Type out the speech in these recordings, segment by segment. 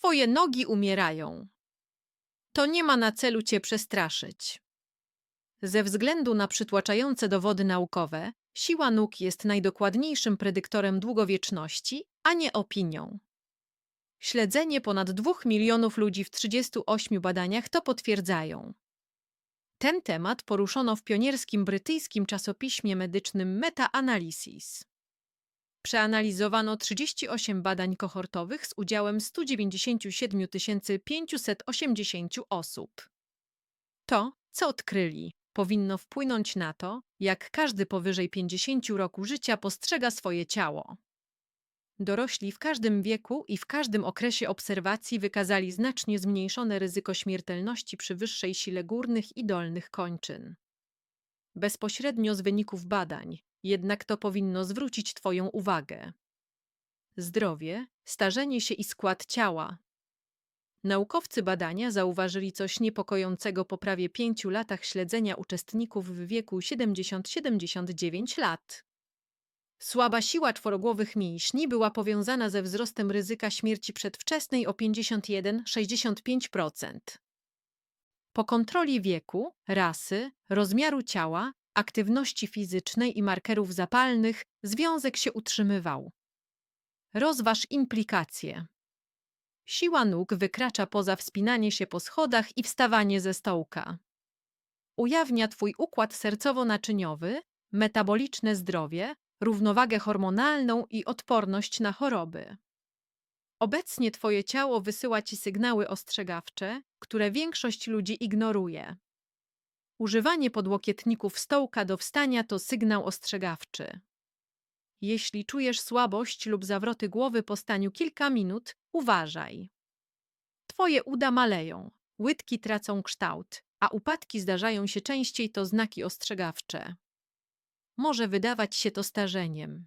Twoje nogi umierają. To nie ma na celu cię przestraszyć. Ze względu na przytłaczające dowody naukowe, siła nóg jest najdokładniejszym predyktorem długowieczności, a nie opinią. Śledzenie ponad 2 milionów ludzi w 38 badaniach to potwierdzają. Ten temat poruszono w pionierskim brytyjskim czasopiśmie medycznym Meta-Analysis. Przeanalizowano 38 badań kohortowych z udziałem 197 580 osób. To, co odkryli, powinno wpłynąć na to, jak każdy powyżej 50 roku życia postrzega swoje ciało. Dorośli w każdym wieku i w każdym okresie obserwacji wykazali znacznie zmniejszone ryzyko śmiertelności przy wyższej sile górnych i dolnych kończyn. Bezpośrednio z wyników badań, jednak to powinno zwrócić Twoją uwagę. Zdrowie, starzenie się i skład ciała. Naukowcy badania zauważyli coś niepokojącego po prawie pięciu latach śledzenia uczestników w wieku 70-79 lat. Słaba siła czworogłowych mięśni była powiązana ze wzrostem ryzyka śmierci przedwczesnej o 51-65%. Po kontroli wieku, rasy, rozmiaru ciała, aktywności fizycznej i markerów zapalnych związek się utrzymywał. Rozważ implikacje. Siła nóg wykracza poza wspinanie się po schodach i wstawanie ze stołka. Ujawnia Twój układ sercowo-naczyniowy, metaboliczne zdrowie, równowagę hormonalną i odporność na choroby. Obecnie Twoje ciało wysyła Ci sygnały ostrzegawcze, które większość ludzi ignoruje. Używanie podłokietników stołka do wstania to sygnał ostrzegawczy. Jeśli czujesz słabość lub zawroty głowy po staniu kilka minut, uważaj. Twoje uda maleją, łydki tracą kształt, a upadki zdarzają się częściej to znaki ostrzegawcze. Może wydawać się to starzeniem.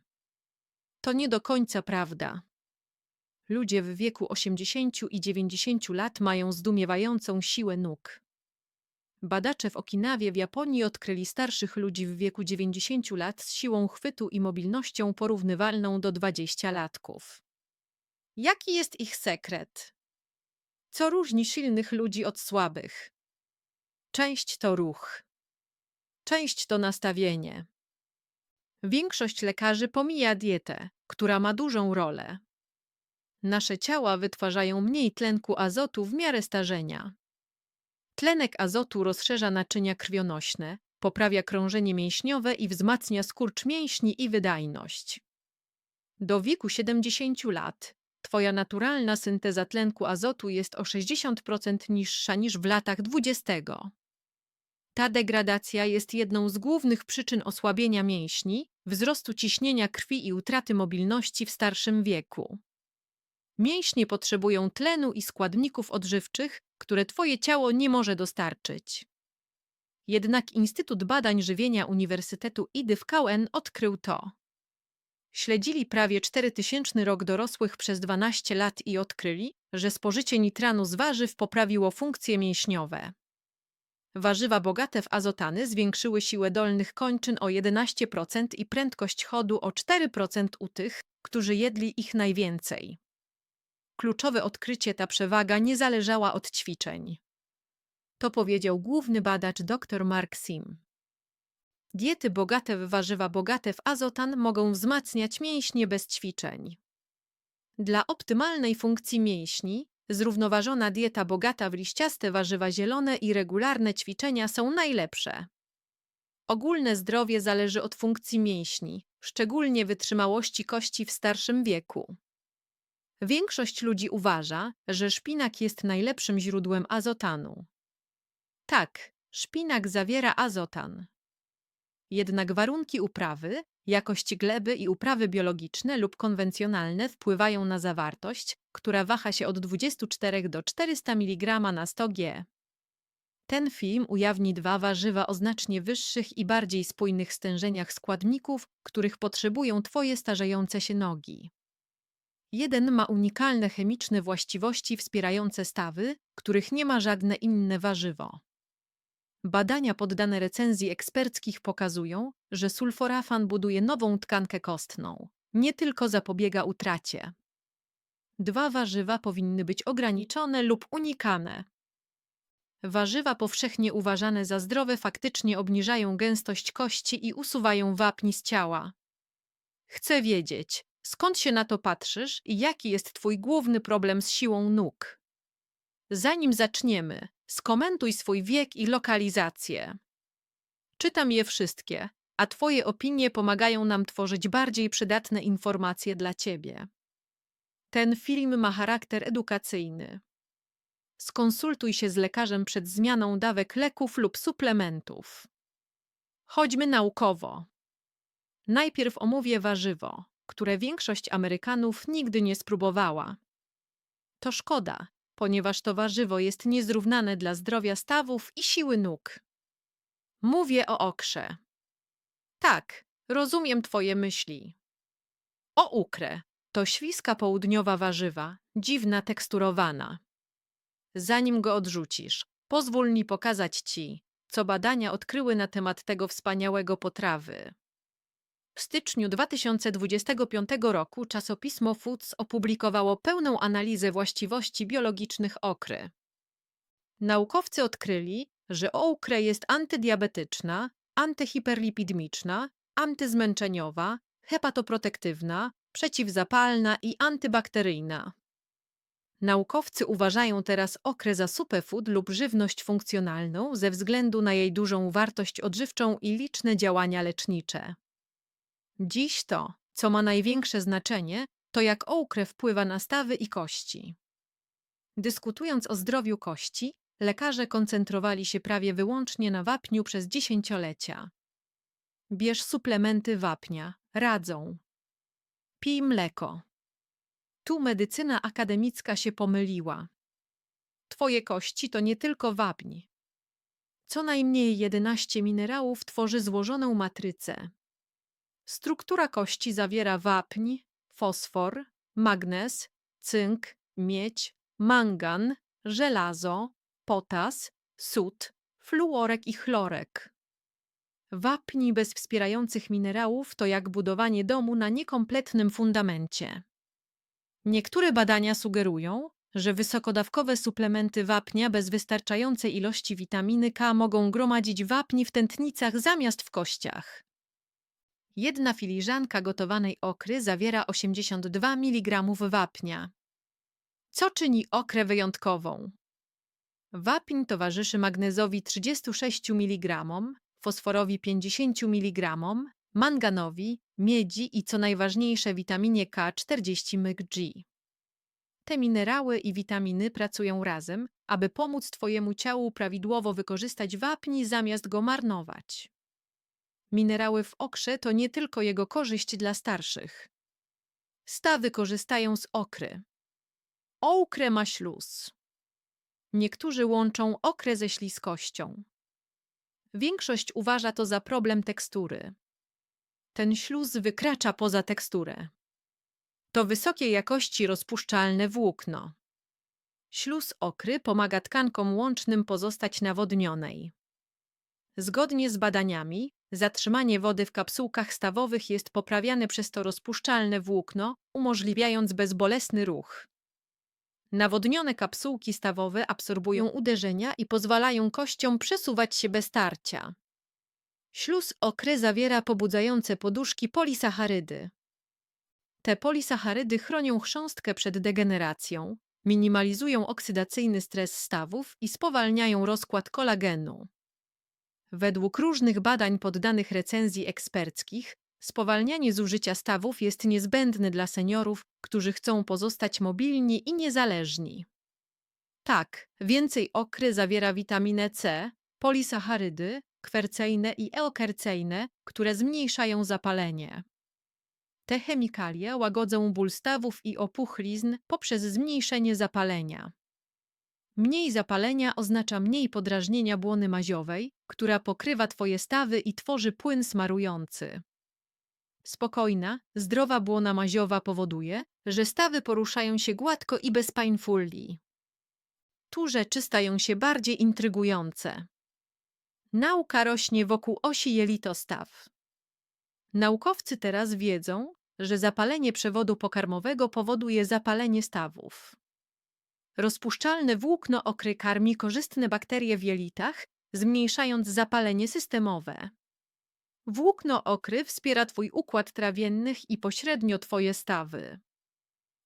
To nie do końca prawda. Ludzie w wieku 80 i 90 lat mają zdumiewającą siłę nóg. Badacze w Okinawie w Japonii odkryli starszych ludzi w wieku 90 lat z siłą chwytu i mobilnością porównywalną do 20-latków. Jaki jest ich sekret? Co różni silnych ludzi od słabych? Część to ruch. Część to nastawienie. Większość lekarzy pomija dietę, która ma dużą rolę. Nasze ciała wytwarzają mniej tlenku azotu w miarę starzenia. Tlenek azotu rozszerza naczynia krwionośne, poprawia krążenie mięśniowe i wzmacnia skurcz mięśni i wydajność. Do wieku 70 lat Twoja naturalna synteza tlenku azotu jest o 60% niższa niż w latach 20. Ta degradacja jest jedną z głównych przyczyn osłabienia mięśni, wzrostu ciśnienia krwi i utraty mobilności w starszym wieku. Mięśnie potrzebują tlenu i składników odżywczych, które Twoje ciało nie może dostarczyć. Jednak Instytut Badań Żywienia Uniwersytetu Idy w Caen odkrył to. Śledzili prawie 4000 rok dorosłych przez 12 lat i odkryli, że spożycie nitranu z warzyw poprawiło funkcje mięśniowe. Warzywa bogate w azotany zwiększyły siłę dolnych kończyn o 11% i prędkość chodu o 4% u tych, którzy jedli ich najwięcej. Kluczowe odkrycie ta przewaga nie zależała od ćwiczeń. To powiedział główny badacz dr Mark Sim. Diety bogate w warzywa bogate w azotan mogą wzmacniać mięśnie bez ćwiczeń. Dla optymalnej funkcji mięśni zrównoważona dieta bogata w liściaste warzywa zielone i regularne ćwiczenia są najlepsze. Ogólne zdrowie zależy od funkcji mięśni, szczególnie wytrzymałości kości w starszym wieku. Większość ludzi uważa, że szpinak jest najlepszym źródłem azotanu. Tak, szpinak zawiera azotan. Jednak warunki uprawy, jakość gleby i uprawy biologiczne lub konwencjonalne wpływają na zawartość, która waha się od 24 do 400 mg na 100 g. Ten film ujawni dwa warzywa o znacznie wyższych i bardziej spójnych stężeniach składników, których potrzebują Twoje starzejące się nogi. Jeden ma unikalne chemiczne właściwości wspierające stawy, których nie ma żadne inne warzywo. Badania poddane recenzji eksperckich pokazują, że sulforafan buduje nową tkankę kostną, nie tylko zapobiega utracie. Dwa warzywa powinny być ograniczone lub unikane. Warzywa powszechnie uważane za zdrowe faktycznie obniżają gęstość kości i usuwają wapń z ciała. Chcę wiedzieć, skąd się na to patrzysz i jaki jest twój główny problem z siłą nóg. Zanim zaczniemy, skomentuj swój wiek i lokalizację. Czytam je wszystkie, a Twoje opinie pomagają nam tworzyć bardziej przydatne informacje dla Ciebie. Ten film ma charakter edukacyjny. Skonsultuj się z lekarzem przed zmianą dawek leków lub suplementów. Chodźmy naukowo. Najpierw omówię warzywo, które większość Amerykanów nigdy nie spróbowała. To szkoda, ponieważ to warzywo jest niezrównane dla zdrowia stawów i siły nóg. Mówię o okrze. Tak, rozumiem Twoje myśli. O ukrę to śliska południowa warzywa, dziwna teksturowana. Zanim go odrzucisz, pozwól mi pokazać Ci, co badania odkryły na temat tego wspaniałego potrawy. W styczniu 2025 roku czasopismo Foods opublikowało pełną analizę właściwości biologicznych okry. Naukowcy odkryli, że okra jest antydiabetyczna, antyhiperlipidmiczna, antyzmęczeniowa, hepatoprotektywna, przeciwzapalna i antybakteryjna. Naukowcy uważają teraz okrę za superfood lub żywność funkcjonalną ze względu na jej dużą wartość odżywczą i liczne działania lecznicze. Dziś to, co ma największe znaczenie, to jak ołkrę wpływa na stawy i kości. Dyskutując o zdrowiu kości, lekarze koncentrowali się prawie wyłącznie na wapniu przez dziesięciolecia. Bierz suplementy wapnia, radzą. Pij mleko. Tu medycyna akademicka się pomyliła. Twoje kości to nie tylko wapń. Co najmniej 11 minerałów tworzy złożoną matrycę. Struktura kości zawiera wapń, fosfor, magnez, cynk, miedź, mangan, żelazo, potas, sód, fluorek i chlorek. Wapni bez wspierających minerałów to jak budowanie domu na niekompletnym fundamencie. Niektóre badania sugerują, że wysokodawkowe suplementy wapnia bez wystarczającej ilości witaminy K mogą gromadzić wapni w tętnicach zamiast w kościach. Jedna filiżanka gotowanej okry zawiera 82 mg wapnia. Co czyni okrę wyjątkową? Wapiń towarzyszy magnezowi 36 mg, fosforowi 50 mg, manganowi, miedzi i co najważniejsze witaminie K 40 mg. Te minerały i witaminy pracują razem, aby pomóc Twojemu ciału prawidłowo wykorzystać wapń zamiast go marnować. Minerały w okrze to nie tylko jego korzyść dla starszych. Stawy korzystają z okry. Okrę ma śluz. Niektórzy łączą okrę ze śliskością. Większość uważa to za problem tekstury. Ten śluz wykracza poza teksturę. To wysokiej jakości rozpuszczalne włókno. Śluz okry pomaga tkankom łącznym pozostać nawodnionej. Zgodnie z badaniami, zatrzymanie wody w kapsułkach stawowych jest poprawiane przez to rozpuszczalne włókno, umożliwiając bezbolesny ruch. Nawodnione kapsułki stawowe absorbują uderzenia i pozwalają kościom przesuwać się bez tarcia. Śluz okry zawiera pobudzające poduszki polisacharydy. Te polisacharydy chronią chrząstkę przed degeneracją, minimalizują oksydacyjny stres stawów i spowalniają rozkład kolagenu. Według różnych badań poddanych recenzji eksperckich, spowalnianie zużycia stawów jest niezbędne dla seniorów, którzy chcą pozostać mobilni i niezależni. Tak, więcej okry zawiera witaminę C, polisacharydy, kwercejne i eukercejne, które zmniejszają zapalenie. Te chemikalia łagodzą ból stawów i opuchlizn poprzez zmniejszenie zapalenia. Mniej zapalenia oznacza mniej podrażnienia błony maziowej, która pokrywa Twoje stawy i tworzy płyn smarujący. Spokojna, zdrowa błona maziowa powoduje, że stawy poruszają się gładko i bez painfulli. Tu rzeczy stają się bardziej intrygujące. Nauka rośnie wokół osi jelitostaw. Naukowcy teraz wiedzą, że zapalenie przewodu pokarmowego powoduje zapalenie stawów. Rozpuszczalne włókno okry karmi korzystne bakterie w jelitach, zmniejszając zapalenie systemowe. Włókno okry wspiera Twój układ trawiennych i pośrednio Twoje stawy.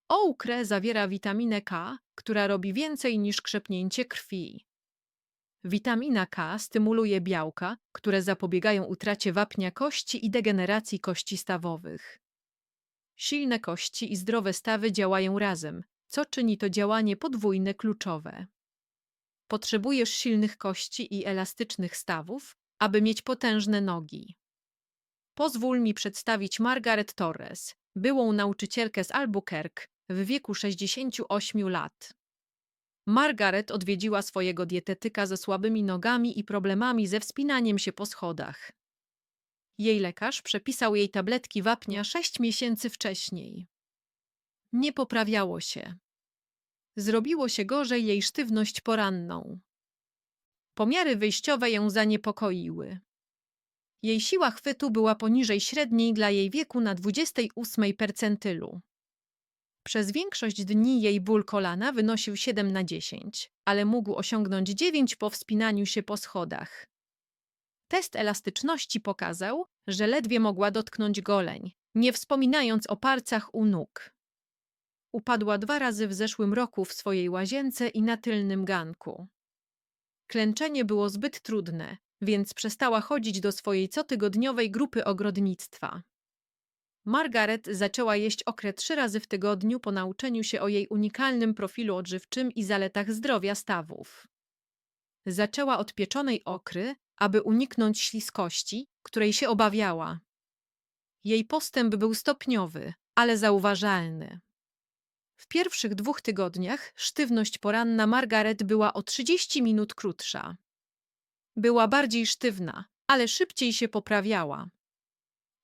Oukre zawiera witaminę K, która robi więcej niż krzepnięcie krwi. Witamina K stymuluje białka, które zapobiegają utracie wapnia kości i degeneracji kości stawowych. Silne kości i zdrowe stawy działają razem, co czyni to działanie podwójne kluczowe. Potrzebujesz silnych kości i elastycznych stawów, aby mieć potężne nogi. Pozwól mi przedstawić Margaret Torres, byłą nauczycielkę z Albuquerque w wieku 68 lat. Margaret odwiedziła swojego dietetyka ze słabymi nogami i problemami ze wspinaniem się po schodach. Jej lekarz przepisał jej tabletki wapnia sześć miesięcy wcześniej. Nie poprawiało się. Zrobiło się gorzej jej sztywność poranną. Pomiary wyjściowe ją zaniepokoiły. Jej siła chwytu była poniżej średniej dla jej wieku na 28 percentylu. Przez większość dni jej ból kolana wynosił 7 na 10, ale mógł osiągnąć 9 po wspinaniu się po schodach. Test elastyczności pokazał, że ledwie mogła dotknąć goleń, nie wspominając o palcach u nóg. Upadła dwa razy w zeszłym roku w swojej łazience i na tylnym ganku. Klęczenie było zbyt trudne, więc przestała chodzić do swojej cotygodniowej grupy ogrodnictwa. Margaret zaczęła jeść okrę trzy razy w tygodniu po nauczeniu się o jej unikalnym profilu odżywczym i zaletach zdrowia stawów. Zaczęła od pieczonej okry, aby uniknąć śliskości, której się obawiała. Jej postęp był stopniowy, ale zauważalny. W pierwszych dwóch tygodniach sztywność poranna Margaret była o 30 minut krótsza. Była bardziej sztywna, ale szybciej się poprawiała.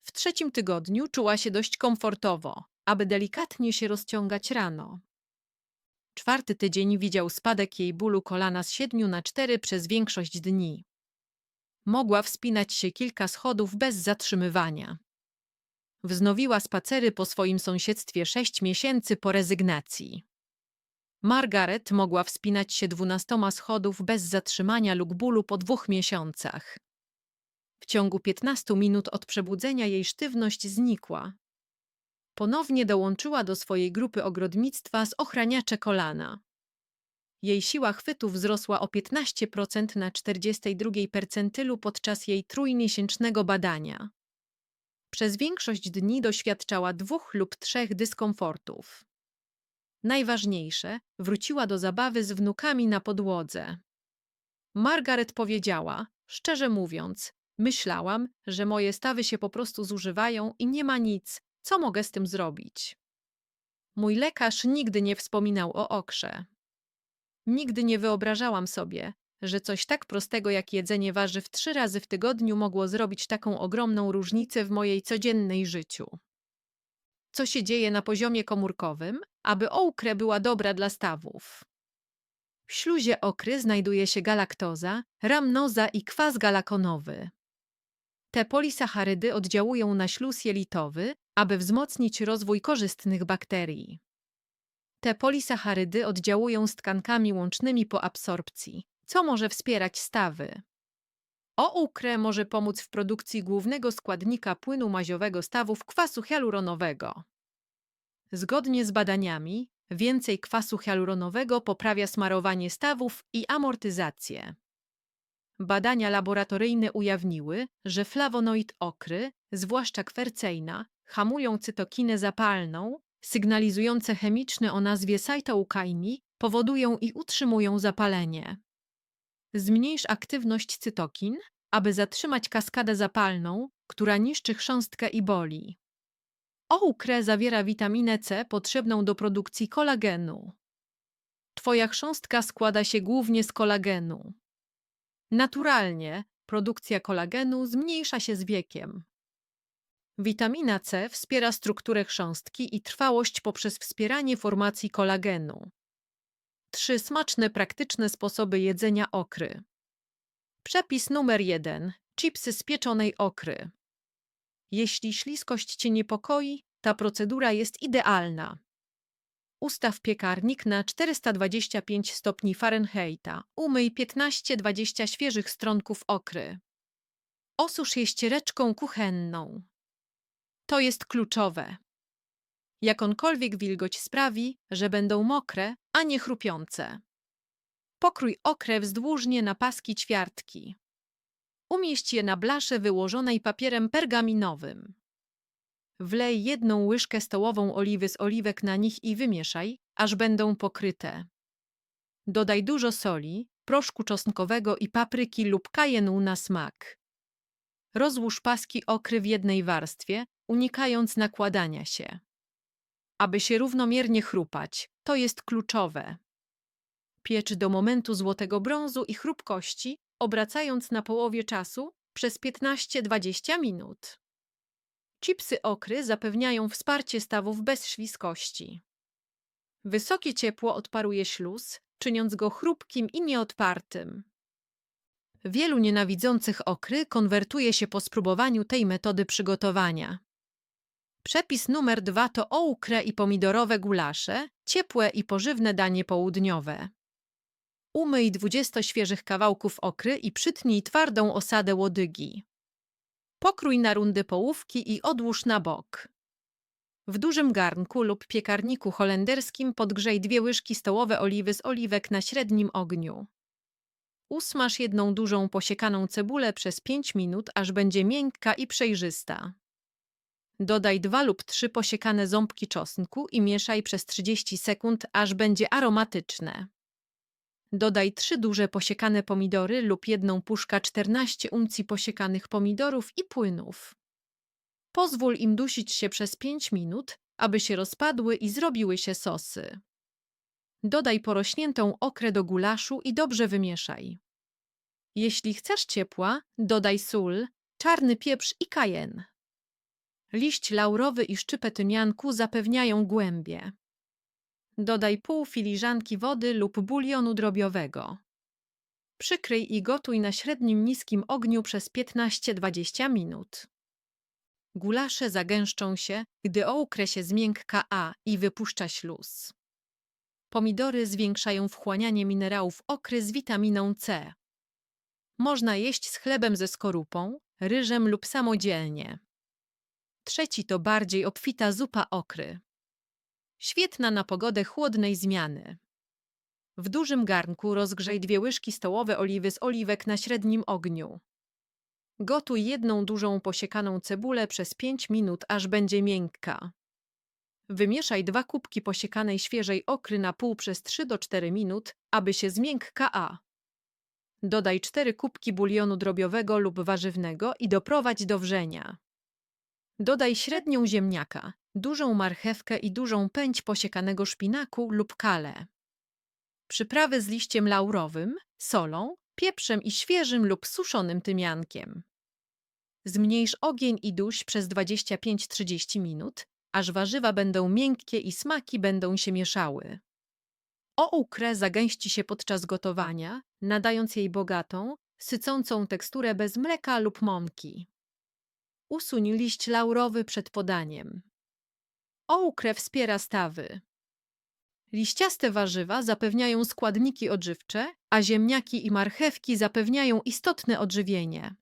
W trzecim tygodniu czuła się dość komfortowo, aby delikatnie się rozciągać rano. Czwarty tydzień widział spadek jej bólu kolana z 7 na 4 przez większość dni. Mogła wspinać się kilka schodów bez zatrzymywania. Wznowiła spacery po swoim sąsiedztwie sześć miesięcy po rezygnacji. Margaret mogła wspinać się dwunastoma schodów bez zatrzymania lub bólu po dwóch miesiącach. W ciągu 15 minut od przebudzenia jej sztywność znikła. Ponownie dołączyła do swojej grupy ogrodnictwa z ochraniacze kolana. Jej siła chwytu wzrosła o 15% na 42 percentylu podczas jej trójmiesięcznego badania. Przez większość dni doświadczała dwóch lub trzech dyskomfortów. Najważniejsze, wróciła do zabawy z wnukami na podłodze. Margaret powiedziała, szczerze mówiąc, myślałam, że moje stawy się po prostu zużywają i nie ma nic, co mogę z tym zrobić. Mój lekarz nigdy nie wspominał o okrze. Nigdy nie wyobrażałam sobie, że coś tak prostego jak jedzenie warzyw trzy razy w tygodniu mogło zrobić taką ogromną różnicę w mojej codziennej życiu. Co się dzieje na poziomie komórkowym, aby okre była dobra dla stawów? W śluzie okry znajduje się galaktoza, ramnoza i kwas galakonowy. Te polisacharydy oddziałują na śluz jelitowy, aby wzmocnić rozwój korzystnych bakterii. Te polisacharydy oddziałują z tkankami łącznymi po absorpcji, co może wspierać stawy. OUKRE może pomóc w produkcji głównego składnika płynu maziowego stawów kwasu hialuronowego. Zgodnie z badaniami, więcej kwasu hialuronowego poprawia smarowanie stawów i amortyzację. Badania laboratoryjne ujawniły, że flawonoid okry, zwłaszcza kwerceina, hamują cytokinę zapalną, sygnalizujące chemiczne o nazwie cytokinin, powodują i utrzymują zapalenie. Zmniejsz aktywność cytokin, aby zatrzymać kaskadę zapalną, która niszczy chrząstkę i boli. Oukre zawiera witaminę C potrzebną do produkcji kolagenu. Twoja chrząstka składa się głównie z kolagenu. Naturalnie produkcja kolagenu zmniejsza się z wiekiem. Witamina C wspiera strukturę chrząstki i trwałość poprzez wspieranie formacji kolagenu. Trzy smaczne, praktyczne sposoby jedzenia okry. Przepis numer jeden. Chipsy z pieczonej okry. Jeśli śliskość Cię niepokoi, Ta procedura jest idealna. Ustaw piekarnik na 425 stopni Fahrenheita. Umyj 15-20 świeżych stronków okry. Osusz je ściereczką kuchenną. To jest kluczowe. Jakąkolwiek wilgoć sprawi, że będą mokre, a nie chrupiące. Pokrój okrę wzdłużnie na paski ćwiartki. Umieść je na blasze wyłożonej papierem pergaminowym. Wlej jedną łyżkę stołową oliwy z oliwek na nich i wymieszaj, aż będą pokryte. Dodaj dużo soli, proszku czosnkowego i papryki lub kajenu na smak. Rozłóż paski okry w jednej warstwie, unikając nakładania się. Aby się równomiernie chrupać, to jest kluczowe. Piecz do momentu złotego brązu i chrupkości, obracając na połowie czasu przez 15-20 minut. Chipsy okry zapewniają wsparcie stawów bez śliskości. Wysokie ciepło odparuje śluz, czyniąc go chrupkim i nieodpartym. Wielu nienawidzących okry konwertuje się po spróbowaniu tej metody przygotowania. Przepis numer dwa to oukre i pomidorowe gulasze, ciepłe i pożywne danie południowe. Umyj 20 świeżych kawałków okry i przytnij twardą osadę łodygi. Pokrój na rundy połówki i odłóż na bok. W dużym garnku lub piekarniku holenderskim podgrzej dwie łyżki stołowe oliwy z oliwek na średnim ogniu. Usmaż jedną dużą posiekaną cebulę przez 5 minut, aż będzie miękka i przejrzysta. Dodaj dwa lub trzy posiekane ząbki czosnku i mieszaj przez 30 sekund, aż będzie aromatyczne. Dodaj trzy duże posiekane pomidory lub jedną puszkę 14 uncji posiekanych pomidorów i płynów. Pozwól im dusić się przez 5 minut, aby się rozpadły i zrobiły się sosy. Dodaj porośniętą okrę do gulaszu i dobrze wymieszaj. Jeśli chcesz ciepła, dodaj sól, czarny pieprz i kajen. Liść laurowy i szczypę tymianku zapewniają głębie. Dodaj pół filiżanki wody lub bulionu drobiowego. Przykryj i gotuj na średnim niskim ogniu przez 15-20 minut. Gulasze zagęszczą się, gdy ołkrę się zmiękka a i wypuszcza śluz. Pomidory zwiększają wchłanianie minerałów okry z witaminą C. Można jeść z chlebem ze skorupą, ryżem lub samodzielnie. Trzeci to bardziej obfita zupa okry. Świetna na pogodę chłodnej zmiany. W dużym garnku rozgrzej dwie łyżki stołowe oliwy z oliwek na średnim ogniu. Gotuj jedną dużą posiekaną cebulę przez 5 minut, aż będzie miękka. Wymieszaj dwa kubki posiekanej świeżej okry na pół przez 3 do 4 minut, aby się zmiękka a. Dodaj 4 kubki bulionu drobiowego lub warzywnego i doprowadź do wrzenia. Dodaj średnią ziemniaka, dużą marchewkę i dużą pędź posiekanego szpinaku lub kale. Przyprawy z liściem laurowym, solą, pieprzem i świeżym lub suszonym tymiankiem. Zmniejsz ogień i duś przez 25-30 minut, aż warzywa będą miękkie i smaki będą się mieszały. Oukrę zagęści się podczas gotowania, nadając jej bogatą, sycącą teksturę bez mleka lub mąki. Usuń liść laurowy przed podaniem. Oukrę wspiera stawy. Liściaste warzywa zapewniają składniki odżywcze, a ziemniaki i marchewki zapewniają istotne odżywienie.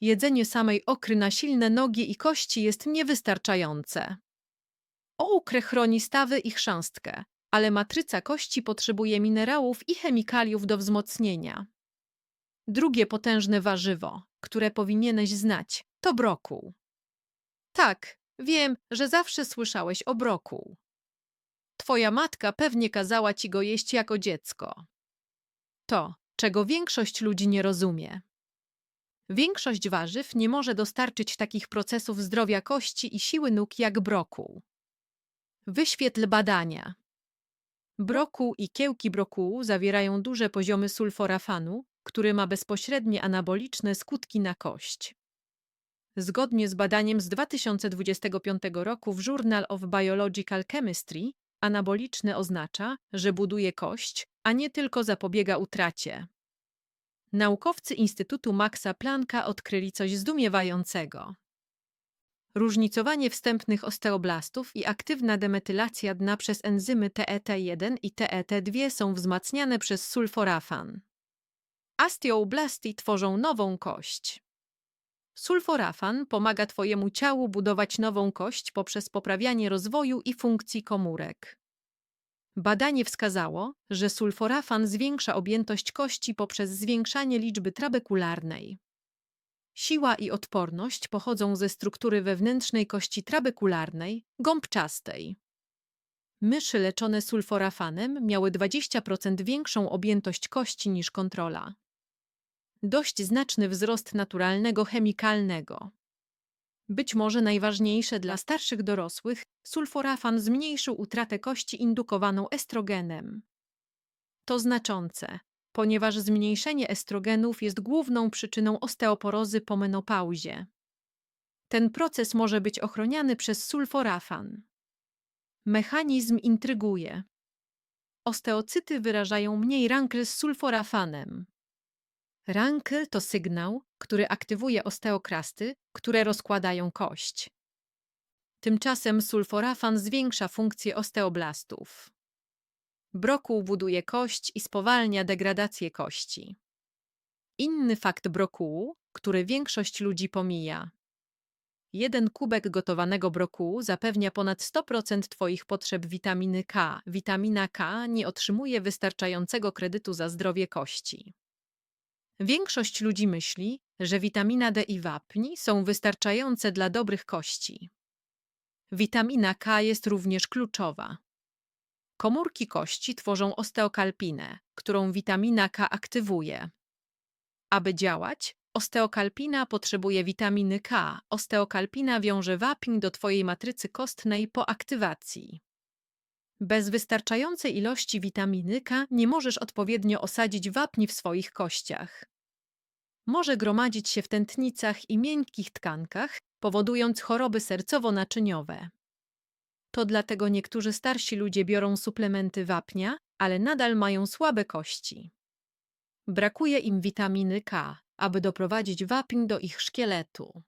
Jedzenie samej okry na silne nogi i kości jest niewystarczające. Oukrę chroni stawy i chrząstkę, ale matryca kości potrzebuje minerałów i chemikaliów do wzmocnienia. Drugie potężne warzywo, które powinieneś znać, to brokuł. Tak, wiem, że zawsze słyszałeś o brokuł. Twoja matka pewnie kazała ci go jeść jako dziecko. To, czego większość ludzi nie rozumie. Większość warzyw nie może dostarczyć takich procesów zdrowia kości i siły nóg jak brokuł. Wyświetl badania. Brokuł i kiełki brokułu zawierają duże poziomy sulforafanu, który ma bezpośrednie anaboliczne skutki na kość. Zgodnie z badaniem z 2025 roku w Journal of Biological Chemistry, anaboliczne oznacza, że buduje kość, a nie tylko zapobiega utracie. Naukowcy Instytutu Maxa Plancka odkryli coś zdumiewającego. różnicowanie wstępnych osteoblastów i aktywna demetylacja dna przez enzymy TET1 i TET2 są wzmacniane przez sulforafan. Osteoblasty tworzą nową kość. Sulforafan pomaga Twojemu ciału budować nową kość poprzez poprawianie rozwoju i funkcji komórek. Badanie wskazało, że sulforafan zwiększa objętość kości poprzez zwiększanie liczby trabekularnej. Siła i odporność pochodzą ze struktury wewnętrznej kości trabekularnej, gąbczastej. Myszy leczone sulforafanem miały 20% większą objętość kości niż kontrola. Dość znaczny wzrost naturalnego chemikalnego. Być może najważniejsze dla starszych dorosłych, sulforafan zmniejszył utratę kości indukowaną estrogenem. To znaczące, ponieważ zmniejszenie estrogenów jest główną przyczyną osteoporozy po menopauzie. Ten proces może być ochroniany przez sulforafan. Mechanizm intryguje. Osteocyty wyrażają mniej rankl z sulforafanem. Rankl to sygnał, który aktywuje osteokrasty, które rozkładają kość. Tymczasem sulforafan zwiększa funkcję osteoblastów. Brokuł buduje kość i spowalnia degradację kości. Inny fakt brokułu, który większość ludzi pomija. Jeden kubek gotowanego brokułu zapewnia ponad 100% Twoich potrzeb witaminy K. Witamina K nie otrzymuje wystarczającego kredytu za zdrowie kości. Większość ludzi myśli, że witamina D i wapń są wystarczające dla dobrych kości. Witamina K jest również kluczowa. Komórki kości tworzą osteokalpinę, którą witamina K aktywuje. Aby działać, osteokalpina potrzebuje witaminy K. Osteokalpina wiąże wapń do Twojej matrycy kostnej po aktywacji. Bez wystarczającej ilości witaminy K nie możesz odpowiednio osadzić wapni w swoich kościach. Może gromadzić się w tętnicach i miękkich tkankach, powodując choroby sercowo-naczyniowe. To dlatego niektórzy starsi ludzie biorą suplementy wapnia, ale nadal mają słabe kości. Brakuje im witaminy K, aby doprowadzić wapń do ich szkieletu.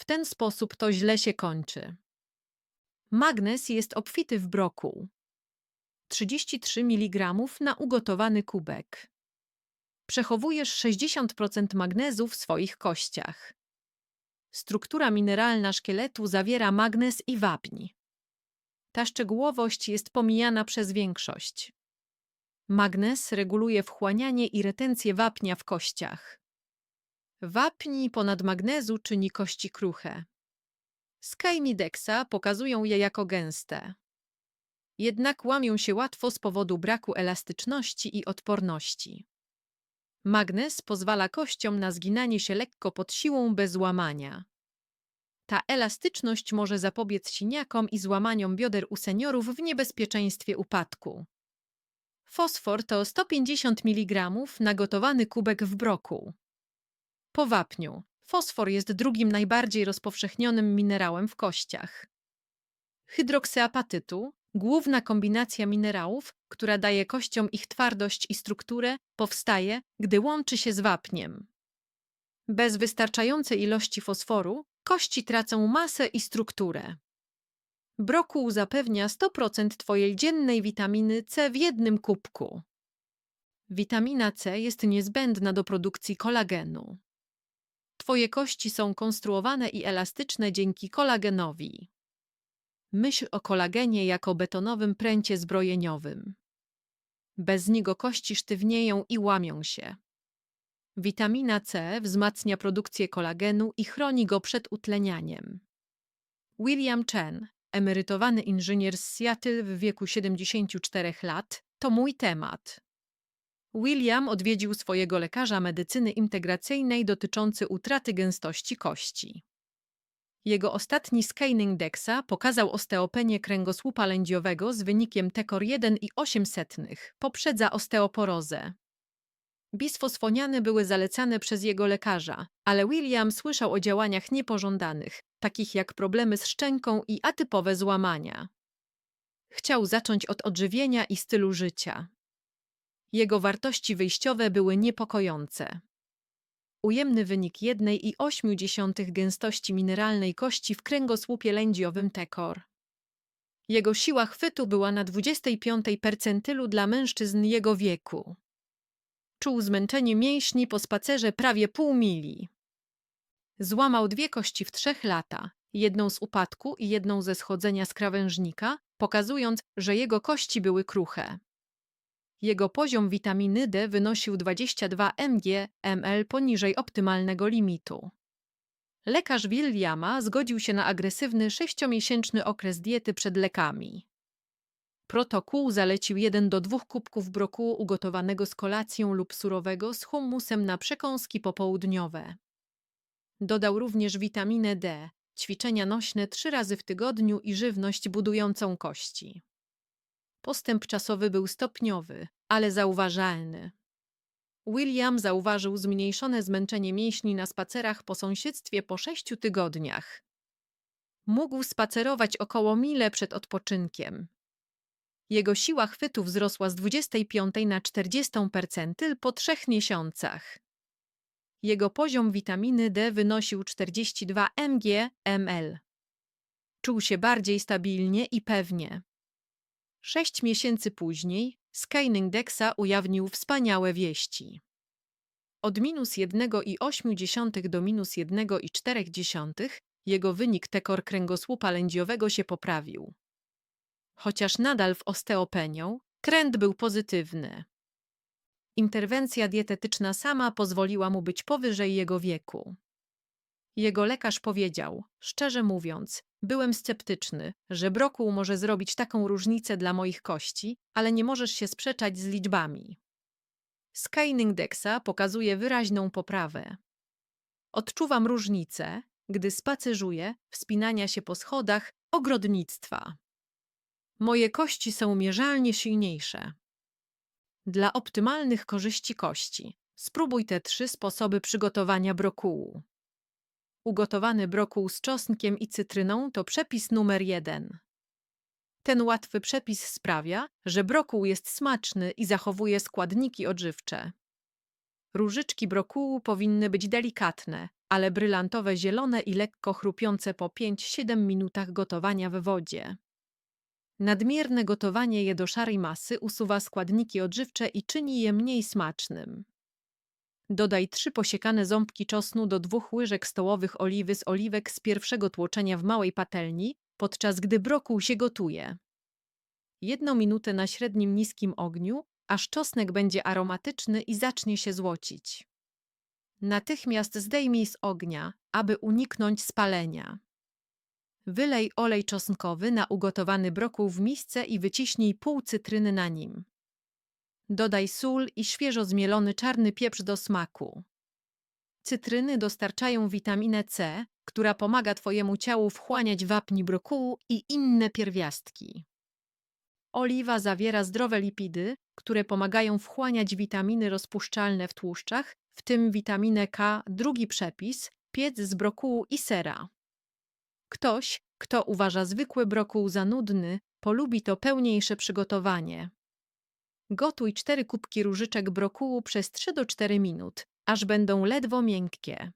W ten sposób to źle się kończy. Magnez jest obfity w brokuł. 33 mg na ugotowany kubek. Przechowujesz 60% magnezu w swoich kościach. Struktura mineralna szkieletu zawiera magnez i wapń. Ta szczegółowość jest pomijana przez większość. Magnez reguluje wchłanianie i retencję wapnia w kościach. Wapń ponad magnezu czyni kości kruche. Skymidexa pokazują je jako gęste. Jednak łamią się łatwo z powodu braku elastyczności i odporności. Magnez pozwala kościom na zginanie się lekko pod siłą bez łamania. Ta elastyczność może zapobiec siniakom i złamaniom bioder u seniorów w niebezpieczeństwie upadku. Fosfor to 150 mg na gotowany kubek w broku. Po wapniu. Fosfor jest drugim najbardziej rozpowszechnionym minerałem w kościach. Hydroksyapatytu, główna kombinacja minerałów, która daje kościom ich twardość i strukturę, powstaje, gdy łączy się z wapniem. Bez wystarczającej ilości fosforu kości tracą masę i strukturę. Brokuł zapewnia 100% Twojej dziennej witaminy C w jednym kubku. Witamina C jest niezbędna do produkcji kolagenu. Twoje kości są konstruowane i elastyczne dzięki kolagenowi. Myśl o kolagenie jako betonowym pręcie zbrojeniowym. Bez niego kości sztywnieją i łamią się. Witamina C wzmacnia produkcję kolagenu i chroni go przed utlenianiem. William Chen, emerytowany inżynier z Seattle w wieku 74 lat, to mój temat. William odwiedził swojego lekarza medycyny integracyjnej dotyczący utraty gęstości kości. Jego ostatni scanning DEXA pokazał osteopenię kręgosłupa lędziowego z wynikiem TECOR 1 i 800. Poprzedza osteoporozę. Bisfosfoniany były zalecane przez jego lekarza, ale William słyszał o działaniach niepożądanych, takich jak problemy z szczęką i atypowe złamania. Chciał zacząć od odżywienia i stylu życia. Jego wartości wyjściowe były niepokojące. ujemny wynik 1,8 gęstości mineralnej kości w kręgosłupie lędziowym tekor. Jego siła chwytu była na 25 percentylu dla mężczyzn jego wieku. Czuł zmęczenie mięśni po spacerze prawie pół mili. Złamał dwie kości w trzech lata, jedną z upadku i jedną ze schodzenia z krawężnika, pokazując, że jego kości były kruche. Jego poziom witaminy D wynosił 22 mg ml poniżej optymalnego limitu. Lekarz Williama zgodził się na agresywny sześciomiesięczny okres diety przed lekami. Protokół zalecił 1 do 2 kubków brokułu ugotowanego z kolacją lub surowego z hummusem na przekąski popołudniowe. Dodał również witaminę D, ćwiczenia nośne trzy razy w tygodniu i żywność budującą kości. Postęp czasowy był stopniowy, ale zauważalny. William zauważył zmniejszone zmęczenie mięśni na spacerach po sąsiedztwie po sześciu tygodniach. Mógł spacerować około mile przed odpoczynkiem. Jego siła chwytu wzrosła z 25 na 40 percentyl po trzech miesiącach. Jego poziom witaminy D wynosił 42 mg ml. Czuł się bardziej stabilnie i pewnie. Sześć miesięcy później Scanning Dexa ujawnił wspaniałe wieści. Od minus 1,8 do minus 1,4 jego wynik tekor kręgosłupa lędziowego się poprawił. Chociaż nadal w osteopenią, kręt był pozytywny. Interwencja dietetyczna sama pozwoliła mu być powyżej jego wieku. Jego lekarz powiedział, szczerze mówiąc, byłem sceptyczny, że brokuł może zrobić taką różnicę dla moich kości, ale nie możesz się sprzeczać z liczbami. Scanning Dexa pokazuje wyraźną poprawę. Odczuwam różnicę, gdy spacerzuję, wspinania się po schodach, ogrodnictwa. Moje kości są mierzalnie silniejsze. Dla optymalnych korzyści kości spróbuj te trzy sposoby przygotowania brokułu. Ugotowany brokuł z czosnkiem i cytryną to przepis numer jeden. Ten łatwy przepis sprawia, że brokuł jest smaczny i zachowuje składniki odżywcze. Różyczki brokułu powinny być delikatne, ale brylantowe zielone i lekko chrupiące po 5-7 minutach gotowania w wodzie. Nadmierne gotowanie je do szarej masy usuwa składniki odżywcze i czyni je mniej smacznym. Dodaj trzy posiekane ząbki czosnu do dwóch łyżek stołowych oliwy z oliwek z pierwszego tłoczenia w małej patelni, podczas gdy brokuł się gotuje. Jedną minutę na średnim niskim ogniu, aż czosnek będzie aromatyczny i zacznie się złocić. Natychmiast zdejmij z ognia, aby uniknąć spalenia. Wylej olej czosnkowy na ugotowany brokuł w misce i wyciśnij pół cytryny na nim. Dodaj sól i świeżo zmielony czarny pieprz do smaku. Cytryny dostarczają witaminę C, która pomaga Twojemu ciału wchłaniać wapni brokułu i inne pierwiastki. Oliwa zawiera zdrowe lipidy, które pomagają wchłaniać witaminy rozpuszczalne w tłuszczach, w tym witaminę K, drugi przepis, piec z brokułu i sera. Ktoś, kto uważa zwykły brokuł za nudny, polubi to pełniejsze przygotowanie. Gotuj 4 kubki różyczek brokułu przez 3 do 4 minut, aż będą ledwo miękkie.